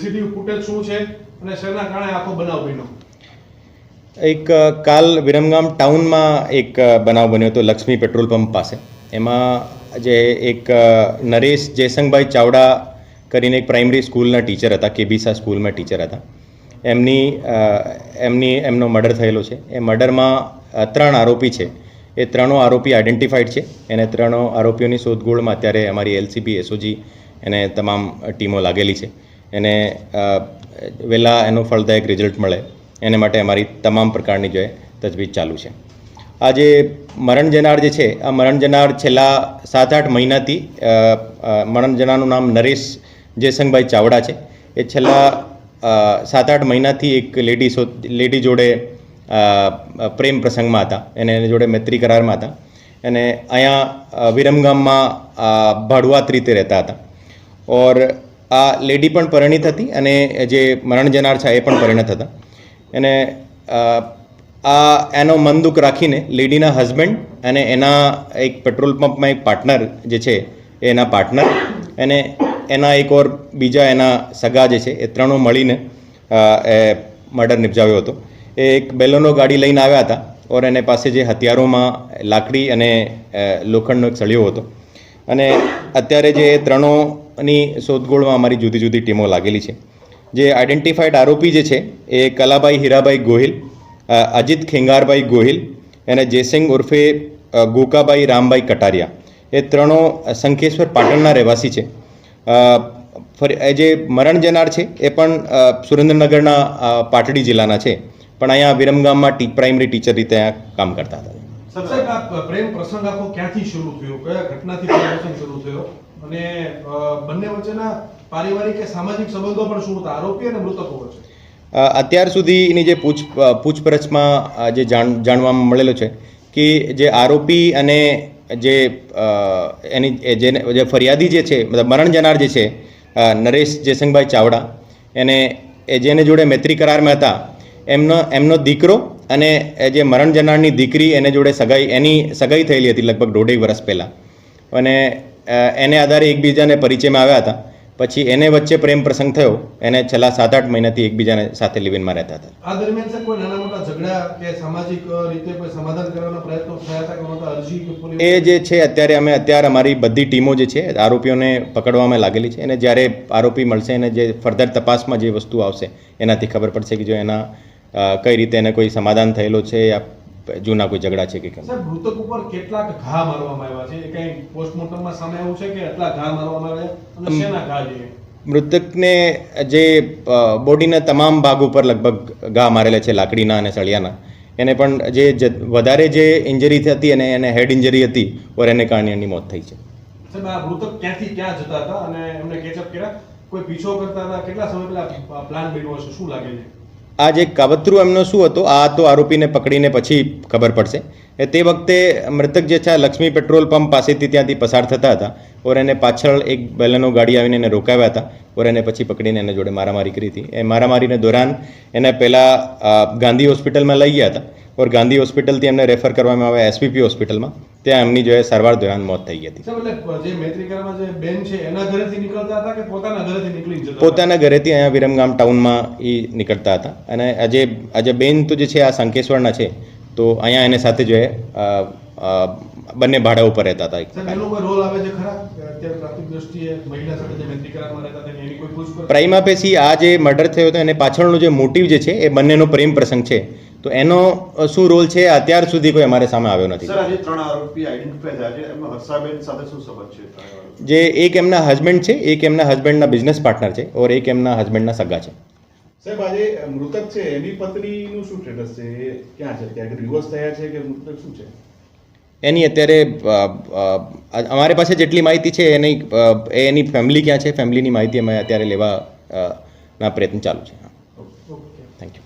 CCTV footage શું છે અને શેના કારણે આખો બનાવ બન્યો? એક કાલ વિરમગામ ટાઉનમાં એક બનાવ બન્યો હતો લક્ષ્મી પેટ્રોલ પંપ પાસે. એમાં જે એક નરેશ જયસંગભાઈ ચાવડા કરીને એક પ્રાઇમરી સ્કૂલના ટીચર હતા, કેબીસા સ્કૂલમાં ટીચર હતા. એમની એમની, એમનો મર્ડર થયેલો છે. એ મર્ડરમાં ત્રણ આરોપી છે. એ ત્રણો આરોપી આઈડેન્ટિફાઈડ છે. એને ત્રણો આરોપીઓની શોધખોળમાં અત્યારે અમારી એલસીબી, એસઓજી એને તમામ ટીમો લાગેલી છે. એને વહેલા એનું ફળદાયક રિઝલ્ટ મળે. એને માટે અમારી તમામ પ્રકારની જે તજવીજ ચાલુ છે. આ જે મરણ જનાર જે છે, આ મરણ જનાર છેલ્લા સાત આઠ મહિનાથી મરણ જનારનું નામ નરેશ જયસંગભાઈ ચાવડા છે. એ છેલ્લા સાત આઠ મહિનાથી એક લેડી લેડી જોડે પ્રેમ પ્રસંગમાં હતા. એને એની જોડે મૈત્રી કરારમાં હતા. અને અહીંયા વિરમગામમાં ભાડુઆત રીતે રહેતા હતા. ઓર આ લેડી પણ પરિણીત હતી અને જે મરણ જનાર છે, એ પણ પરિણત હતા. અને આ એનો મન દુઃખ રાખીને લેડીના હસબન્ડ અને એના એક પેટ્રોલ પંપમાં એક પાર્ટનર જે છે એના પાર્ટનર અને એના એક ઓર બીજા એના સગા જે છે, એ ત્રણો મળીને એ મર્ડર નિપજાવ્યો હતો. એ એક બેલોનો ગાડી લઈને આવ્યા હતા ઓર એને પાસે જે હથિયારોમાં લાકડી અને લોખંડનો એક સળિયો હતો. અને અત્યારે જે ત્રણોની શોધખોળમાં અમારી જુદી જુદી ટીમો લાગેલી છે. જે આઈડેન્ટિફાઈડ આરોપી જે છે, એ કલાભાઈ હીરાભાઈ ગોહિલ અજીત ખેંગારભાઈ ગોહિલ અને જયસિંગ ઉર્ફે ગોકાભાઈ રામભાઈ કટારિયા. એ ત્રણો સંખેશ્વર પાટણના રહેવાસી છે. ફરી જે મરણ જનાર છે, એ પણ સુરેન્દ્રનગરના પાટડી જિલ્લાના છે. પણ અહીંયા વિરમગામમાં ટી પ્રાઇમરી ટીચર રીતે કામ કરતા હતા. સાહેબ આ પ્રેમ પ્રસંગ આખો ક્યાંથી શરૂ થયો, કયા ઘટનાથી પ્રસંગ શરૂ થયો? અને બંને વચ્ચેના પારિવારિક કે સામાજિક સંબંધો પણ શું હતા? આરોપી અને મૃતકો વચ્ચે? અત્યાર સુધીની જે પૂછ પૂછપરછમાં જે જાણ, જાણવામાં મળેલો છે કે જે આરોપી અને જે એની જેને, જે ફરિયાદી જે છે, મતલબ મરણ જનાર જે છે નરેશ જયસંગભાઈ ચાવડા, એને જેને જોડે મૈત્રી કરારમાં હતા, એમનો એમનો દીકરો અને એ જે મરણ જનારની દીકરી એને જોડે સગાઈ એની સગાઈ થયેલી હતી લગભગ દોઢેક વર્ષ પહેલાં. અને એને આધારે એકબીજાને પરિચયમાં આવ્યા હતા. પછી એને વચ્ચે પ્રેમ પ્રસંગ થયો. એને છેલ્લા સાત આઠ મહિનાથી એકબીજાને સાથે લિવિનમાં રહેતા હતા. આ દરમિયાન સર કોઈ નાના મોટા ઝઘડા કે સામાજિક રીતે કોઈ સમાધાન કરવાનો પ્રયત્નો થયા હતા? કે? અરજી એ જે છે અત્યારે અમે અત્યારે અમારી બધી ટીમો જે છે આરોપીઓને પકડવામાં લાગેલી છે. અને જ્યારે આરોપી મળશે અને જે ફર્ધર તપાસમાં જે વસ્તુ આવશે એનાથી ખબર પડશે કે જો એના કઈ રીતે એને કોઈ સમાધાન થયેલો છે યા જૂના કોઈ ઝઘડા છે કે કેમ? મૃતક ઉપર કેટલાક ઘા મારવામાં આવ્યા છે? કઈ પોસ્ટમોર્ટમમાં સામે આવ્યું છે કે એટલા ઘા મારવામાં આવ્યા અને શેના ઘા છે? મૃતકને જે બોડીના તમામ ભાગ ઉપર લગભગ ઘા મારેલા છે લાકડીના અને સળિયાના. એને પણ જે વધારે જે ઇન્જરી હતી અને એને હેડ ઇન્જરી હતી ઓર એને કારણે એની મોત થઈ છે. મૃતક ક્યાંથી ક્યાં જતા હતા? અને એમને કેચઅપ કર્યા? કોઈ પીછો કરતા હતા? કેટલા સમય પહેલા પ્લાન બન્યો હશે? શું લાગે છે? આ જે કાવતરું એમનો શું હતો? આ તો આરોપીને પકડીને પછી ખબર પડશે. તે વખતે મૃતક જે છે લક્ષ્મી પેટ્રોલ પંપ પાસેથી ત્યાંથી પસાર થતા હતા. ઓર એને પાછળ એક બેલનો ગાડી આવીને એને રોકાવ્યા હતા. ઓર એને પછી પકડીને એને જોડે મારામારી કરી હતી. એ મારામારીને દોરાન એને પહેલાં ગાંધી હોસ્પિટલમાં લઈ ગયા હતા. ઓર ગાંધી હોસ્પિટલથી એમને રેફર કરવામાં આવ્યા એસપીપી હોસ્પિટલમાં. ત્યાં એમની જો સારવાર દોરાન મોત થઈ હતી. પોતાના ઘરેથી અહીંયા વિરમગામ ટાઉનમાં એ નીકળતા હતા. અને આજે આજે બેન તો જે છે આ સંકેશ્વરના છે તો અહીંયા એને સાથે જો એ, અ, અ, બંને ભાડા ઉપર રહેતા હતા સાહેબ એનો કોઈ રોલ આવે છે ખરા? કે અત્યારે પ્રાથમિક દ્રષ્ટિએ મહિલા સાથે જે મૈત્રીકરારમાં રહેતા હતા એની કોઈ પૂછપરછ? પ્રાઇમા પેસી આ જે મર્ડર થયો હતો એને પાછળનો જે મોટિવ જે છે એ બંનેનો પ્રેમ પ્રસંગ છે. તો એનો શું રોલ છે અત્યાર સુધી કોઈ અમારે સામે આવ્યો નથી. સર આજે ત્રણ આરોપી આઈડેન્ટિફાઈ થયા છે. એમાં હર્ષાબેન સાથે શું સંબંધ છે? ત્રણેય આરોપી? જે એક એમના હસબન્ડ છે એક એમના હસબન્ડના બિઝનેસ પાર્ટનર છે ઓર એક એમના હસબન્ડના સગા છે. સાહેબ આજે મૃતક છે એની પત્નીનું શું સ્ટેટસ છે? એ ક્યાં છે? ક્યાંક રિવર્સ થયા છે કે મૃતક શું છે? એની અત્યારે અમારી પાસે જેટલી માહિતી છે એની એની ફેમિલી ક્યાં છે ફેમિલીની માહિતી અમે અત્યારે લેવા ના પ્રયત્ન ચાલુ છે. Okay thank you